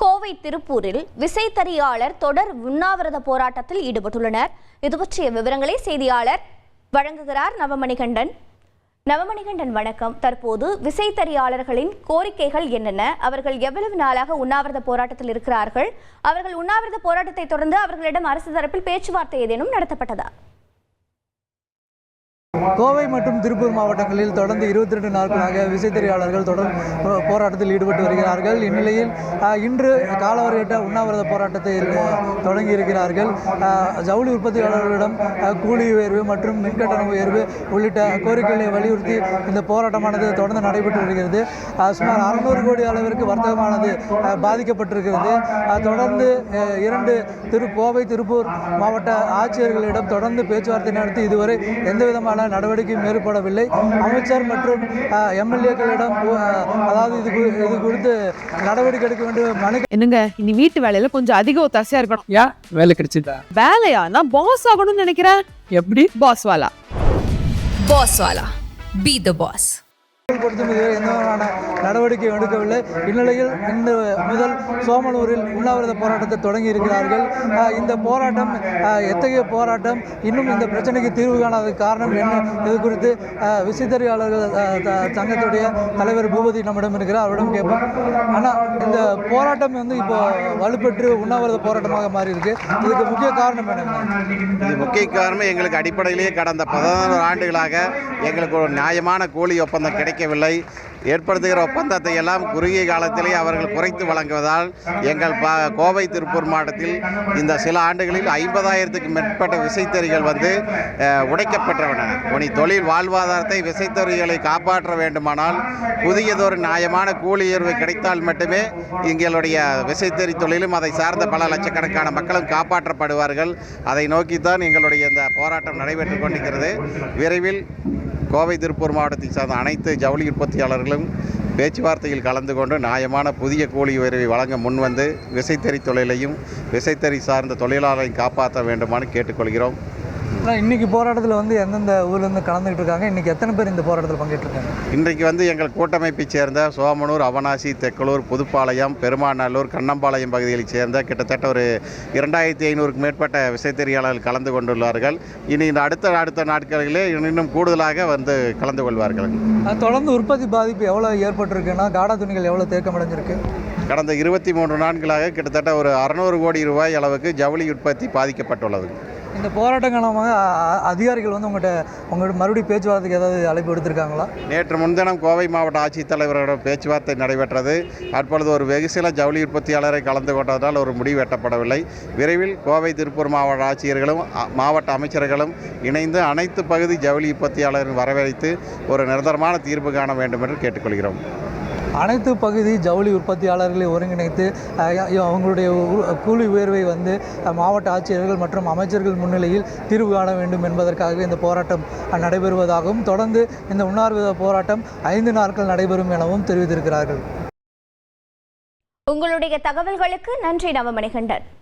கோவை திருப்பூரில் விசைத்தறியாளர் தொடர் உண்ணாவிரத போராட்டத்தில் ஈடுபட்டுள்ளனர். இது பற்றிய விவரங்களை செய்தியாளர் வழங்குகிறார் நவமணிகண்டன். நவமணிகண்டன் வணக்கம். தற்போது விசைத்தறியாளர்களின் கோரிக்கைகள் என்னென்ன? அவர்கள் எவ்வளவு நாளாக உண்ணாவிரத போராட்டத்தில் இருக்கிறார்கள்? அவர்கள் உண்ணாவிரத போராட்டத்தை தொடர்ந்து அவர்களிடம் அரசு தரப்பில் பேச்சுவார்த்தை ஏதேனும் நடத்தப்பட்டதா? கோவை மற்றும் திருப்பூர் மாவட்டங்களில் தொடர்ந்து இருபத்தி ரெண்டு நாட்களாக விசைத்தறியாளர்கள் தொடர் போ- போராட்டத்தில் ஈடுபட்டு வருகிறார்கள். இந்நிலையில் இன்று காலவரையிட்ட உண்ணாவிரத போராட்டத்தை தொடங்கி இருக்கிறார்கள் ஜவுளி உற்பத்தியாளர்களிடம் கூலி உயர்வு மற்றும் மின்கட்டண உயர்வு உள்ளிட்ட கோரிக்கைகளை வலியுறுத்தி இந்த போராட்டமானது தொடர்ந்து நடைபெற்று வருகிறது. சுமார் அறுநூறு கோடி அளவிற்கு வர்த்தகமானது பாதிக்கப்பட்டிருக்கிறது. தொடர்ந்து இரண்டு திரு கோவை திருப்பூர் மாவட்ட ஆட்சியர்களிடம் தொடர்ந்து பேச்சுவார்த்தை நடத்தி இதுவரை எந்த விதமான நடவடிக்கை நடவடிக்கையும் மேற்கொள்ளவில்லை. அமைச்சர் மற்றும் எம்எல்ஏக்களிடம் அதாவது இது இது குறித்து நடவடிக்கை எடுக்க வேண்டும் மனு என்னங்க இனி வீட்டு வேலையில கொஞ்சம் அதிக ஒத்தாசையா இருக்கணும். ஏன் வேலை கிடைச்சிட்டா வேலையா நான் பாஸ் ஆகணும்னு நினைக்கிறேன். எப்படி? Boss Wala. Boss Wala. Be the boss. பொறுத்தும் இதுவரை நடவடிக்கை எடுக்கவில்லை. இந்நிலையில் இன்று முதல் சோமனூரில் உண்ணாவிரத போராட்டத்தை தொடங்கி இருக்கிறார்கள் இந்த போராட்டம் எத்தகைய போராட்டம்? இன்னும் இந்த பிரச்சனைக்கு தீர்வு காணாத காரணம் என்ன? இது குறித்து விசைத்தறியாளர்கள் சங்கத்துடைய தலைவர் பூபதி நம்மிடம் இருக்கிறார். அவரிடம் கேட்போம். ஆனால் இந்த போராட்டம் வந்து இப்போ வலுப்பெற்று உண்ணாவிரத போராட்டமாக மாறி இருக்கு இதுக்கு முக்கிய காரணம் என்ன? இது முக்கிய காரணம் எங்களுக்கு அடிப்படையிலேயே கடந்த பதினாறு ஆண்டுகளாக எங்களுக்கு ஒரு நியாயமான கூலி ஒப்பந்தம் கிடைக்கவில்லை. ஏற்படுத்துகிற ஒப்பந்தத்தை எல்லாம் குறுகிய காலத்திலே அவர்கள் குறைத்து வழங்குவதால் எங்கள் ப கோவை திருப்பூர் மாவட்டத்தில் இந்த சில ஆண்டுகளில் ஐம்பதாயிரத்துக்கு மேற்பட்ட விசைத்தறிகள் வந்து உடைக்கப்பட்டவன இனி தொழில் வாழ்வாதாரத்தை விசைத்தறிகளை காப்பாற்ற வேண்டுமானால் புதியதொரு நியாயமான கூலி உயர்வு கிடைத்தால் மட்டுமே எங்களுடைய விசைத்தறி தொழிலும் அதை சார்ந்த பல லட்சக்கணக்கான மக்களும் காப்பாற்றப்படுவார்கள். அதை நோக்கித்தான் எங்களுடைய இந்த போராட்டம் நடைபெற்று கொண்டிருக்கிறது. விரைவில் கோவை திருப்பூர் மாவட்டத்தை சார்ந்த அனைத்து ஜவுளி உற்பத்தியாளர்களும் பேச்சுவார்த்தையில் கலந்து கொண்டு நியாயமான புதிய கூலி உயர்வை வழங்க முன்வந்து விசைத்தறி தொழிலையும் விசைத்தறி சார்ந்த தொழிலாளரையும் காப்பாற்ற வேண்டுமானு கேட்டுக்கொள்கிறோம். ஆனால் இன்னைக்கு போராட்டத்தில் வந்து எந்தெந்த ஊர்லேருந்து கலந்துக்கிட்டு இருக்காங்க? இன்னைக்கு எத்தனை பேர் இந்த போராட்டத்தில் பங்கேற்றிருக்காங்க? இன்றைக்கு வந்து எங்கள் கூட்டமைப்பைச் சேர்ந்த சோமனூர் அவனாசி தெக்கலூர் புதுப்பாளையம் பெருமாநல்லூர் கண்ணம்பாளையம் பகுதிகளைச் சேர்ந்த கிட்டத்தட்ட ஒரு இரண்டாயிரத்தி ஐநூறுக்கு மேற்பட்ட விசைத்தறியாளர்கள் கலந்து கொண்டுள்ளார்கள். இனி இந்த அடுத்த அடுத்த நாட்களிலே இன்னும் கூடுதலாக வந்து கலந்து கொள்வார்கள். தொடர்ந்து உற்பத்தி பாதிப்பு எவ்வளோ ஏற்பட்டிருக்குன்னா காடா துணிகள் எவ்வளோ தேக்கம் அடைஞ்சிருக்கு கடந்த இருபத்தி மூன்று நாட்களாக கிட்டத்தட்ட ஒரு அறுநூறு கோடி ரூபாய் அளவுக்கு ஜவுளி உற்பத்தி பாதிக்கப்பட்டுள்ளது. இந்த போராட்டம் காரணமாக அ- அதிகாரிகள் வந்து உங்கள்கிட்ட உங்கள்கிட்ட மறுபடியும் பேச்சுவார்த்தைக்கு ஏதாவது அழைப்பு எடுத்திருக்காங்களா நேற்று முன்தினம் கோவை மாவட்ட ஆட்சித்தலைவரோட பேச்சுவார்த்தை நடைபெற்றது. அப்பொழுது ஒரு வெகு சில ஜவுளி உற்பத்தியாளரை கலந்து கொண்டதால் ஒரு முடிவு எட்டப்படவில்லை. விரைவில் கோவை திருப்பூர் மாவட்ட ஆட்சியர்களும் மாவட்ட அமைச்சர்களும் இணைந்து அனைத்து பகுதி ஜவுளி உற்பத்தியாளர்கள் வரவழைத்து ஒரு நிரந்தரமான தீர்வு காண வேண்டும் என்று கேட்டுக்கொள்கிறோம். அனைத்து பகுதி ஜவுளி உற்பத்தியாளர்களை ஒருங்கிணைத்து அவங்களுடைய கூலி உயர்வை வந்து மாவட்ட ஆட்சியர்கள் மற்றும் அமைச்சர்கள் முன்னிலையில் தீர்வு காண வேண்டும் என்பதற்காகவே இந்த போராட்டம் நடைபெறுவதாகவும் தொடர்ந்து இந்த உண்ணாவிரத போராட்டம் ஐந்து நாட்கள் நடைபெறும் எனவும் தெரிவித்திருக்கிறார்கள். உங்களுடைய தகவல்களுக்கு நன்றி நவமணிகண்டன்.